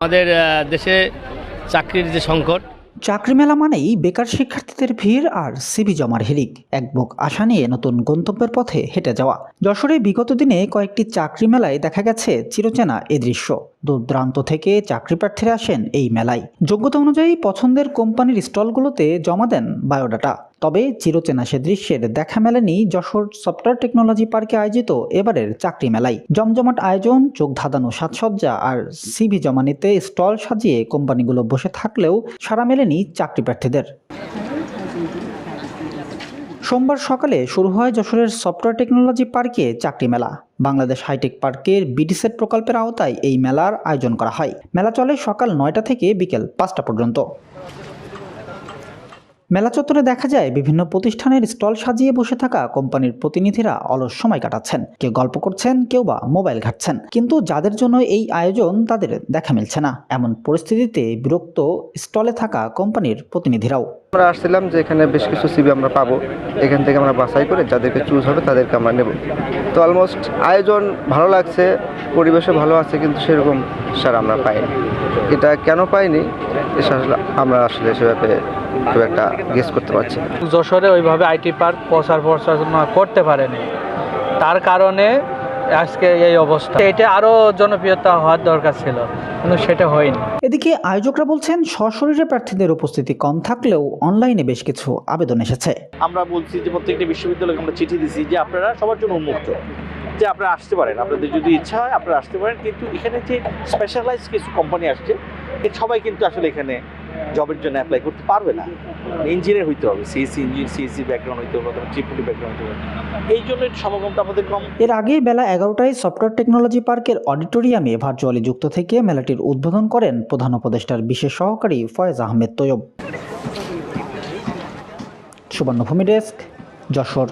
আমাদের দেশে চাকরির যে সংকট। চাকরি মেলা মানেই বেকার শিক্ষার্থীদের ভিড় আর সিবি জমার হিলিক, এক বুক আশা নিয়ে নতুন গন্তব্যের পথে হেঁটে যাওয়া। যশোরে বিগত দিনে কয়েকটি চাকরি মেলায় দেখা গেছে চিরচেনা এ দৃশ্য। দূর দূরান্ত থেকে চাকরি প্রার্থীরা আসেন এই মেলায়। যোগ্যতা অনুযায়ী পছন্দের কোম্পানির স্টলগুলোতে জমা দেন বায়োডাটা। তবে চিরচেনা সে দৃশ্যের দেখা মেলেনি যশোর সফটওয়্যার টেকনোলজি পার্কে আয়োজিত এবারের চাকরি মেলায়। জমজমাট আয়োজন, চোখ ধাঁধানো সাজসজ্জা আর সিভি জমা নিতে স্টল সাজিয়ে কোম্পানিগুলো বসে থাকলেও সারা মেলেনি চাকরি প্রার্থীদের। সোমবার সকালে শুরু হয় যশোরের সফটওয়্যার টেকনোলজি পার্কে চাকরি মেলা। বাংলাদেশ হাইটেক পার্কের বিডিসেট প্রকল্পের আওতায় এই মেলার আয়োজন করা হয়। মেলা চলে সকাল নয়টা থেকে বিকেল পাঁচটা পর্যন্ত। মেলা চত্বরে দেখা যায় বিভিন্ন প্রতিষ্ঠানের স্টল সাজিয়ে বসে থাকা কোম্পানির প্রতিনিধিরা অলস সময় কাটাচ্ছেন। কেউ গল্প করছেন, কেউ বা মোবাইল ঘাটছেন। কিন্তু যাদের জন্য এই আয়োজন তাদের দেখা মিলছে না। এমন পরিস্থিতিতে বিরক্ত স্টলে থাকা কোম্পানির প্রতিনিধিরাও। আমরা আসছিলাম যে এখানে বেশ কিছু সিবি আমরা পাবো। এখান থেকে আমরা বাছাই করে যাদেরকে চুজ হবে তাদেরকে আমরা নেব। তো অলমোস্ট আয়োজন ভালো লাগছে, পরিবেশও ভালো আছে, কিন্তু সেরকম স্যার আমরা পাইনি। এটা কেন পাইনি? এটা আসলে আমরা আসলে সেভাবে খুব একটা গেস করতে পারছি যশোরে ওইভাবে আইটি পার্ক প্রচার প্রচারণা করতে পারেনি। তার কারণে আজকে এই অবস্থা। এটা আরও জনপ্রিয়তা হওয়ার দরকার ছিল কিন্তু সেটা হয়নি। এদিকে আয়োজকরা বলছেন সশরীরে প্রার্থীদের উপস্থিতি কম থাকলেও অনলাইনে বেশ কিছু আবেদন এসেছে। আমরা বলছি যে প্রত্যেকটা বিশ্ববিদ্যালয়কে আমরা চিঠি দিছি যে আপনারা সবার জন্য উন্মুক্ত যে আপনারা আসতে পারেন। আপনাদের যদি ইচ্ছা হয় আপনারা আসতে পারেন। কিন্তু এখানে যে স্পেশালাইজ কিছু কোম্পানি আসছে এ সবাই কিন্তু আসলে এখানে জবের জন্য অ্যাপ্লাই করতে পারবে না। ইঞ্জিনিয়ার হইতে হবে সিএসসি ইঞ্জিন সিএসসি ব্যাকগ্রাউন্ড হইতে হবে অথবা ট্রিপলি ব্যাকগ্রাউন্ড হইতে হবে। এই জন্য সমাগমটা আমাদের কম। এর আগে বেলা এগারোটায় সফটওয়্যার টেকনোলজি পার্কের অডিটোরিয়ামে ভার্চুয়ালি যুক্ত থেকে মেলাটির উদ্বোধন করেন প্রধান উপদেষ্টার বিশেষ সহকারী ফয়েজ আহমেদ তৈয়ব। সুবর্ণভূমি ডেস্ক, যশোর।